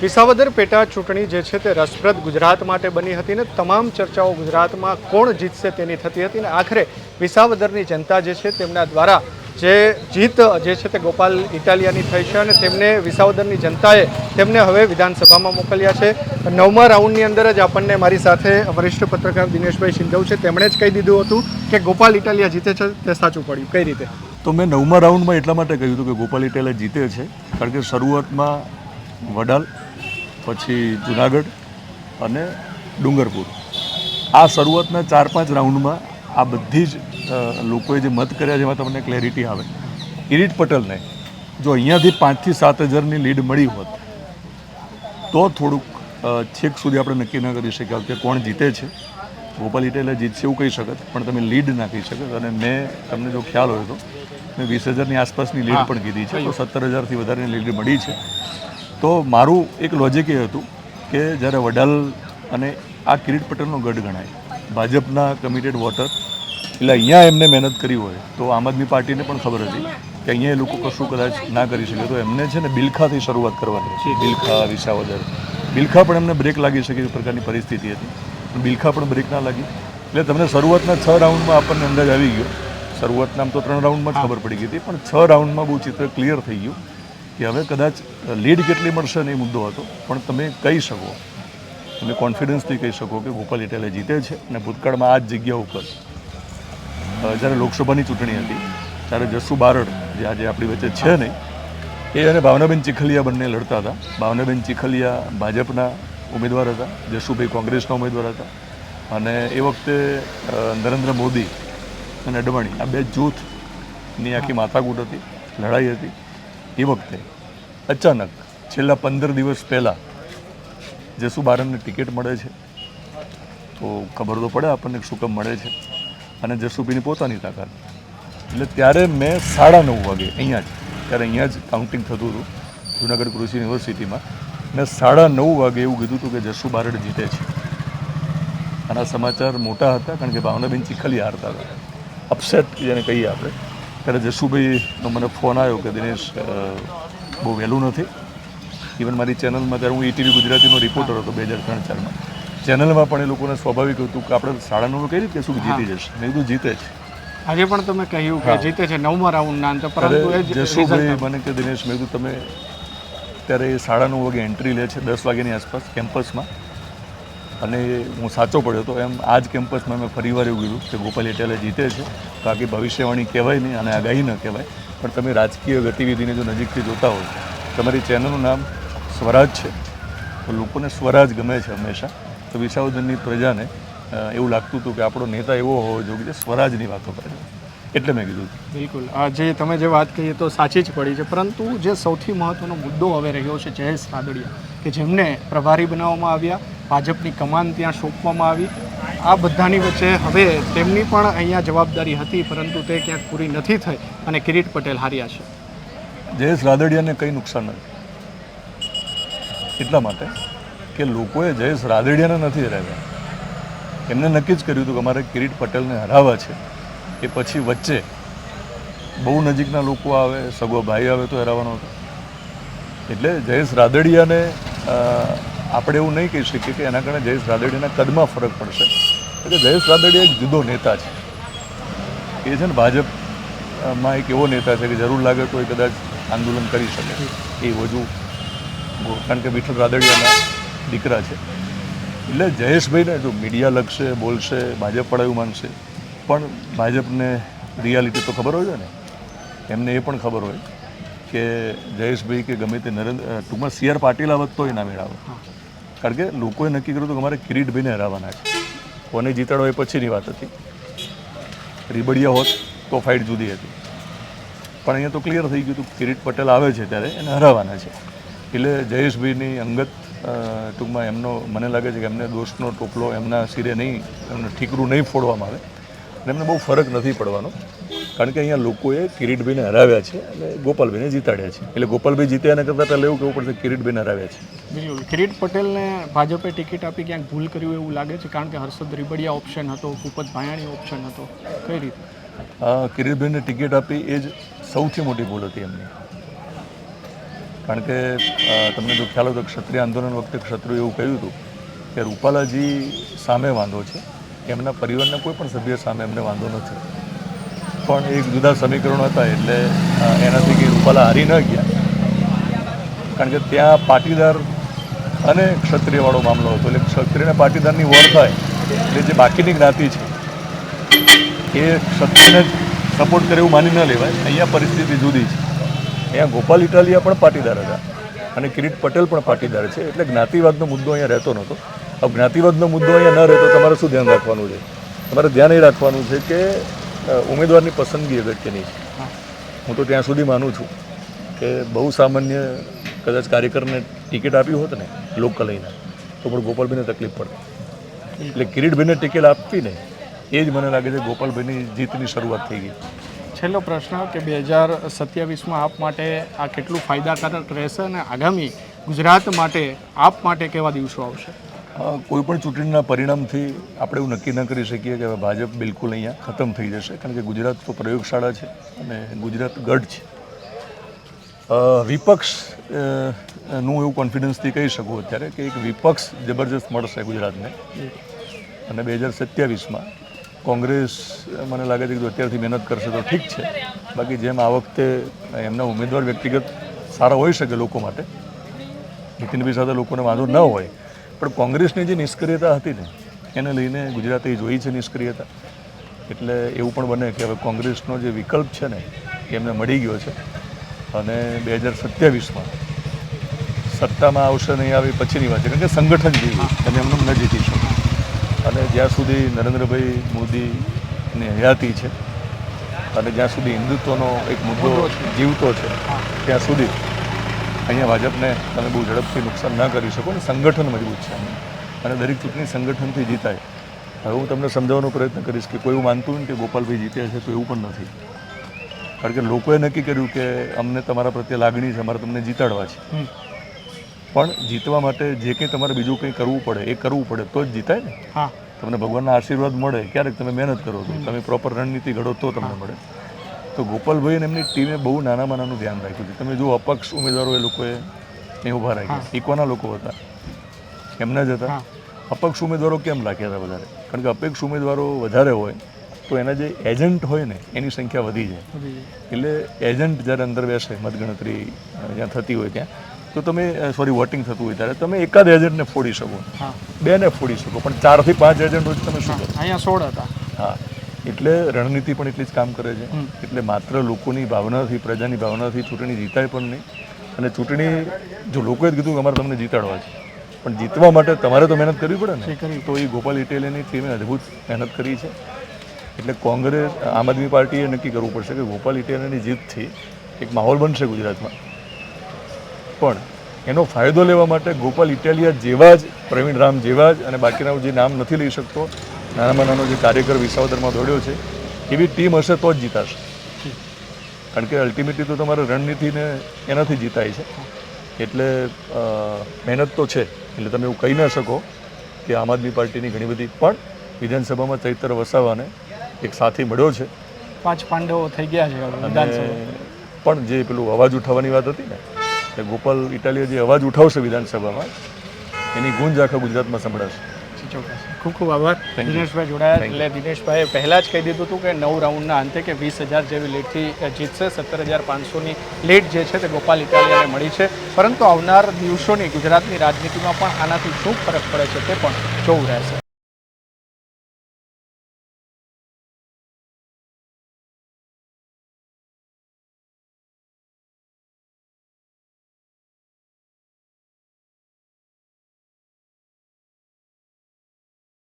વિસાવદર પેટા ચૂંટણી જે છે તે રસપ્રદ ગુજરાત માટે બની હતી ને તમામ ચર્ચાઓ ગુજરાતમાં કોણ જીતશે તેની થતી હતી ને આખરે વિસાવદરની જનતા જે છે તેમના દ્વારા જે જીત જે છે તે ગોપાલ ઇટાલિયાની થઈ છે અને તેમને વિસાવદરની જનતાએ તેમને હવે વિધાનસભામાં મોકલ્યા છે. નવમા રાઉન્ડની અંદર જ આપણને મારી સાથે વરિષ્ઠ પત્રકાર દિનેશભાઈ સિંધવ છે. તેમણે જ કહી દીધું હતું કે ગોપાલ ઇટાલિયા જીતે છે તે સાચું પડ્યું. કઈ રીતે? તો મેં નવમા રાઉન્ડમાં એટલા માટે કહ્યું હતું કે ગોપાલ ઇટાલિયા જીતે છે. કારણ કે શરૂઆતમાં વડાલ પછી જુનાગઢ અને ડુંગરપુર. આ શરૂઆતના ચાર પાંચ રાઉન્ડમાં આ બધી જ લોકોએ જે મત કર્યા જેમાં તમને ક્લેરિટી આવે. કિરીટ પટેલને જો અહીંયાથી પાંચથી સાત હજારની લીડ મળી હોત તો થોડુંક છેક સુધી આપણે નક્કી ન કરી શક્યા કે કોણ જીતે છે. ગોપાલ ઇટેલે જીતશે એવું કહી શકત પણ તમે લીડ ના કહી શકત. અને મેં તમને જો ખ્યાલ હોય તો મેં વીસ હજારની આસપાસની લીડ પણ કીધી છે. તો સત્તર હજારથી વધારેની લીડ મળી છે. તો મારું એક લોજિક એ હતું કે જ્યારે વડાલ અને આ કિરીટ પટેલનો ગઢ ગણાય, ભાજપના કમિટેડ વોટર એટલે અહીંયા એમને મહેનત કરી હોય, તો આમ આદમી પાર્ટીને પણ ખબર હતી કે અહીંયા એ લોકો કશું કદાચ ના કરી શકે. તો એમને છે ને બિલખાથી શરૂઆત કરવાની છે બિલખા, વિસાવદર. બિલખા પણ એમને બ્રેક લાગી શકે એ પ્રકારની પરિસ્થિતિ હતી. બિલખા પણ બ્રેક ના લાગી. એટલે તમને શરૂઆતના છ રાઉન્ડમાં આપણને અંદાજ આવી ગયો. શરૂઆતના આમ તો ત્રણ રાઉન્ડમાં જ ખબર પડી ગઈ હતી, પણ છ રાઉન્ડમાં બહુ ચિત્ર ક્લિયર થઈ ગયું. કે હવે કદાચ લીડ કેટલી મળશે ને એ મુદ્દો હતો, પણ તમે કહી શકો. તમે કોન્ફિડન્સથી કહી શકો કે ગોપાલ ઇટાલિયા જીતે છે અને ભૂતકાળમાં આ જ જગ્યા ઉપર. જ્યારે લોકસભાની ચૂંટણી હતી, ત્યારે જસુ બારડ, જે આજે આપણી વચ્ચે છે નહીં, એ અને ભાવનાબેન ચીખલિયા બંને લડતા હતા. ભાવનાબેન ચીખલિયા ભાજપના ઉમેદવાર હતા, જસુભાઈ કોંગ્રેસના ઉમેદવાર હતા. અને એ વખતે નરેન્દ્ર મોદી અને અડવાણી, આ બે જૂથની આખી માથાકૂટ હતી, લડાઈ હતી. એ વખતે અચાનક છેલ્લા પંદર દિવસ પહેલાં જેસુ બારડને ટિકિટ મળે છે. તો ખબર તો પડે આપણને શું કામ મળે છે. અને જસુભીની પોતાની તાકાત. એટલે ત્યારે મેં સાડા નવ વાગે અહીંયા જ, ત્યારે અહીંયા જ કાઉન્ટિંગ થતું હતું, જુનાગઢ કૃષિ યુનિવર્સિટીમાં. મેં સાડા નવ વાગે એવું કીધું હતું કે જસુ બારડ જીતે છે. આના સમાચાર મોટા હતા, કારણ કે ભાવનાબેન ચીખલી હારતા હતા. અપસેટ જેને કહીએ આપણે. ત્યારે જસુભાઈનો મને ફોન આવ્યો કે દિનેશ બહુ વહેલું નથી. ઇવન મારી ચેનલમાં ત્યારે હું ઈટીવી ગુજરાતીનો રિપોર્ટર હતો બે હજાર ત્રણ ચારમાં. ચેનલમાં પણ એ લોકોને સ્વાભાવિક હતું કે આપણે સાડા નવ કઈ રીતે શું જીતી જશે? મેં કીધું જીતે છે. આજે પણ તમે કહ્યું કે જીતે છે નવમા રાઉન્ડના અંતે પરંતુ જસુભાઈ જશુભાઈ મને કે દિનેશ મેં કીધું તમે ત્યારે એ સાડા નવ વાગે એન્ટ્રી લે છે દસ વાગ્યાની આસપાસ કેમ્પસમાં અને હું સાચો પડ્યો તો એમ આ જ કેમ્પસમાં મેં ફરીવાર એવું કીધું કે ગોપાલ ઇટાલિયા જીતે છે, બાકી ભવિષ્યવાણી કહેવાય નહીં અને આગાહી ન કહેવાય. પણ તમે રાજકીય ગતિવિધિને જો નજીકથી જોતા હોય, તમારી ચેનલનું નામ સ્વરાજ છે. તો લોકોને સ્વરાજ ગમે છે હંમેશા. તો વિસાવદનની પ્રજાને એવું લાગતું હતું કે આપણો નેતા એવો હોવો જોઈએ કે સ્વરાજની વાતો કરે. એટલે મેં કીધું બિલકુલ. આ જે તમે જે વાત કહી તો સાચી જ પડી છે. પરંતુ જે સૌથી મહત્વનો મુદ્દો હવે રહ્યો છે જયેશ રાદડિયા, કે જેમને પ્રભારી બનાવવામાં આવ્યા ભાજપની કમાન ત્યાં સોંપવામાં આવી. આ બધાની વચ્ચે હવે તેમની પણ અહીંયા જવાબદારી હતી, પરંતુ તે ક્યાંક પૂરી નથી થઈ અને કિરીટ પટેલ હાર્યા છે. જયેશ રાદડિયાને કંઈ નુકસાન નથી. એટલા માટે કે લોકોએ જયેશ રાદડિયાને નથી હરાવ્યા. એમને નક્કી જ કર્યું હતું કે અમારે કિરીટ પટેલને હરાવવા છે. એ પછી વચ્ચે બહુ નજીકના લોકો આવે, સગો ભાઈ આવે તો હરાવવાનો હતો. એટલે જયેશ રાદડિયાને આપણે એવું નહીં કહી શકીએ કે એના કારણે જયેશ રાદડિયાના કદમાં ફરક પડશે. એટલે જયેશ રાદડિયા એક જુદો નેતા છે. એ છે ને ભાજપમાં એક એવો નેતા છે કે જરૂર લાગે તો એ કદાચ આંદોલન કરી શકે. એ હજુ કારણ કે વિઠ્ઠલ રાદડિયાના દીકરા છે. એટલે જયેશભાઈને જો મીડિયા લખશે, બોલશે ભાજપ પડાયું માનશે, પણ ભાજપને રિયાલિટી તો ખબર હોય ને? એમને એ પણ ખબર હોય કે જયેશભાઈ કે ગમે તે નરેન્દ્ર ટૂંકમાં સી આર પાટીલ આવત તોય ના મેળાવે કારણ કે લોકોએ નક્કી કર્યું હતું કે અમારે કિરીટભાઈને હરાવવાના છે. કોને જીતાડો એ પછીની વાત હતી. રીબડિયા હોત તો ફાઇટ જુદી હતી. પણ અહીંયા તો ક્લિયર થઈ ગયું હતું કિરીટ પટેલ આવે છે ત્યારે એને હરાવવાના છે. એટલે જયેશભાઈની અંગત ટૂંકમાં એમનો મને લાગે છે કે એમને દોષનો ટોપલો એમના સિરે નહીં, એમને ઠીકરું નહીં ફોડવામાં આવે. અને એમને બહુ ફરક નથી પડવાનો. કારણ કે અહીંયા લોકોએ કિરીટભાઈને હરાવ્યા છે અને ગોપાલભાઈને જીતાડ્યા છે. એટલે ગોપાલભાઈ જીત્યા એના કરતાં પહેલાં એવું કહેવું પડશે કિરીટભાઈને હરાવ્યા છે. બિલકુલ. કિરીટ પટેલને ભાજપે ટિકિટ આપી ક્યાંક ભૂલ કર્યું એવું લાગે છે? કારણ કે હર્ષદ રીબડિયા ઓપ્શન હતો ભૂપત ભાયાણી ઓપ્શન હતો. કઈ રીતે? કિરીટભાઈને ટિકિટ આપી એ જ સૌથી મોટી ભૂલ હતી એમની. કારણ કે તમને જો ખ્યાલ હોય તો ક્ષત્રિય આંદોલન વખતે ક્ષત્રિયો એવું કહ્યું હતું કે રૂપાલાજી સામે વાંધો છે. એમના પરિવારના કોઈ પણ સભ્ય સામે એમને વાંધો નથી. પણ એક જુદા સમીકરણો હતા એટલે એનાથી કે રૂપાલા હારી ન ગયા. કારણ કે ત્યાં પાટીદાર અને ક્ષત્રિયવાળો મામલો હતો. એટલે ક્ષત્રિય પાટીદારની વોર થાય, એટલે જે બાકીની જ્ઞાતિ છે, એ ક્ષત્રિયને સપોર્ટ કરે એવું માની ન લેવાય. અહીંયા પરિસ્થિતિ જુદી છે. અહીંયા ગોપાલ ઇટાલિયા પણ પાટીદાર હતા અને કિરીટ પટેલ પણ પાટીદાર છે. એટલે જ્ઞાતિવાદનો મુદ્દો અહીંયા રહેતો નહોતો. હવે જ્ઞાતિવાદનો મુદ્દો અહીંયા ન રહેતો, તમારે શું ધ્યાન રાખવાનું છે? તમારે ધ્યાન એ રાખવાનું છે કે ઉમેદવારની પસંદગી અગત્યની છે હું. તો ત્યાં સુધી માનું છું કે બહુ સામાન્ય કદાચ કાર્યકરને ટિકિટ આપી હોત ને લોકલઈને તો પણ ગોપાલભાઈને તકલીફ પડે. એટલે કિરીટભાઈને ટિકિટ આપવી ને એ જ મને લાગે છે ગોપાલભાઈની જીતની શરૂઆત થઈ ગઈ. છેલ્લો પ્રશ્ન કે બે હજાર સત્યાવીસમાં આપ માટે આ કેટલું ફાયદાકારક રહેશે અને આગામી ગુજરાત માટે આપ માટે કેવા દિવસો આવશે? અ, કોઈ પણ ચૂંટણીના પરિણામથી આપણે એવું નક્કી ન કરી શકીએ કે હવે ભાજપ બિલકુલ અહીંયા ખતમ થઈ જશે કારણ કે ગુજરાત તો પ્રયોગશાળા છે અને ગુજરાત ગઢ છે. વિપક્ષનું એવું કોન્ફિડન્સથી કહી શકું અત્યારે કે એક વિપક્ષ જબરજસ્ત મળશે ગુજરાતને. અને બે હજાર સત્યાવીસમાં કોંગ્રેસ મને લાગે છે કે અત્યારથી મહેનત કરશે તો ઠીક છે. બાકી જેમ આ વખતે એમના ઉમેદવાર વ્યક્તિગત સારા હોઈ શકે લોકો માટે નીતિનભાઈ સાથે લોકોને વાંધો ન હોય. પણ કોંગ્રેસની જે નિષ્ક્રિયતા હતી ને એને લઈને ગુજરાતે જોઈ છે નિષ્ક્રિયતા. એટલે એવું પણ બને કે હવે કોંગ્રેસનો જે વિકલ્પ છે ને એ એમને મળી ગયો છે. અને બે હજાર સત્યાવીસમાં સત્તામાં આવશે નહીં આવી પછીની વાત છે કારણ કે સંગઠન જેવી તમે એમને ન જીતી શકો. અને જ્યાં સુધી નરેન્દ્રભાઈ મોદીની હયાતી છે અને જ્યાં સુધી હિન્દુત્વનો એક મુદ્દો જીવતો છે ત્યાં સુધી અહીંયા ભાજપને તમે બહુ ઝડપથી નુકસાન ના કરી શકો અને સંગઠન મજબૂત છે. અને દરેક ચૂંટણી સંગઠનથી જીતાય. હવે હું તમને સમજાવવાનો પ્રયત્ન કરીશ કે કોઈ એવું માનતું હોય ને કે ગોપાલભાઈ જીત્યા છે તો એવું પણ નથી. કારણ કે લોકોએ નક્કી કર્યું કે અમને તમારા પ્રત્યે લાગણી છે અમારે તમને જીતાડવા છે. પણ જીતવા માટે જે કંઈ તમારે બીજું કંઈ કરવું પડે એ કરવું પડે તો જ જીતાય ને. હા. તમને ભગવાનના આશીર્વાદ મળે ક્યારેક તમે મહેનત કરો તો તમે પ્રોપર રણનીતિ ઘડો તો તમને મળે. તો ગોપાલભાઈ અને એમની ટીમે બહુ નાનામાં નાનું ધ્યાન રાખ્યું છે. તમે જો અપક્ષ ઉમેદવારો એ લોકોએ એ ઊભા રાખ્યા. ઇકોના લોકો હતા. એમના જ હતા. અપક્ષ ઉમેદવારો કેમ રાખ્યા હતા વધારે? કારણ કે અપક્ષ ઉમેદવારો વધારે હોય તો એના જે એજન્ટ હોય ને એની સંખ્યા વધી જાય. એટલે એજન્ટ જ્યારે અંદર બેસે મતગણતરી જ્યાં થતી હોય ત્યાં તો તમે સોરી વોટિંગ થતું હોય ત્યારે તમે એકાદ એજન્ટને ફોડી શકો. બે બેને ફોડી શકો. પણ ચારથી પાંચ એજન્ટ હોય તમે શું કરો? અહીંયા સોળ હતા. હા. એટલે રણનીતિ પણ એટલી જ કામ કરે છે. એટલે માત્ર લોકોની ભાવનાથી પ્રજાની ભાવનાથી ચૂંટણી જીતાય પણ નહીં. અને ચૂંટણી જો લોકોએ જ કીધું કે અમારે તમને જીતાડવા છે. પણ જીતવા માટે તમારે તો મહેનત કરવી પડે ને. તો એ ગોપાલ ઇટેલિયાની ટીમે અદ્ભુત મહેનત કરી છે. એટલે કોંગ્રેસ આમ આદમી પાર્ટીએ નક્કી કરવું પડશે કે ગોપાલ ઇટેલિયાની જીતથી એક માહોલ બનશે ગુજરાતમાં. પણ એનો ફાયદો લેવા માટે ગોપાલ ઇટાલિયા જેવા જ પ્રવીણ રામ જેવા જ અને બાકીના જે નામ નથી લઈ શકતો નાનામાં નાનો જે કાર્યકર વિસાવદરમાં દોડ્યો છે એવી ટીમ હશે તો જ જીતાશે. કારણ કે અલ્ટિમેટલી તો તમારે રણનીતિને એનાથી જીતાય છે. એટલે મહેનત તો છે. એટલે તમે એવું કહી ન શકો કે આમ આદમી પાર્ટીની ઘણી બધી પણ વિધાનસભામાં ચૈતર વસાવાને એક સાથી મળ્યો છે. પાંચ પાંડવો થઈ ગયા છે પણ જે પેલું અવાજ ઉઠાવવાની વાત હતી ને એ ગોપાલ ઇટાલિયા જે અવાજ ઉઠાવશે વિધાનસભામાં એની ગુંજ આખા ગુજરાતમાં સંભળાશે. ચોક્કસ. ખૂબ ખૂબ આભાર. દિનેશભાઈ જોડાયા. એટલે દિનેશભાઈએ પહેલાં જ કહી દીધું હતું કે નવ રાઉન્ડના અંતે કે વીસ હજાર જેવી લીડથી જીતશે. સત્તર હજાર પાંચસોની લીડ જે છે તે ગોપાલ ઇટાલિયાને મળી છે. પરંતુ આવનાર દિવસોની ગુજરાતની રાજનીતિમાં પણ આનાથી શું ફરક પડે છે તે પણ જોવું રહેશે.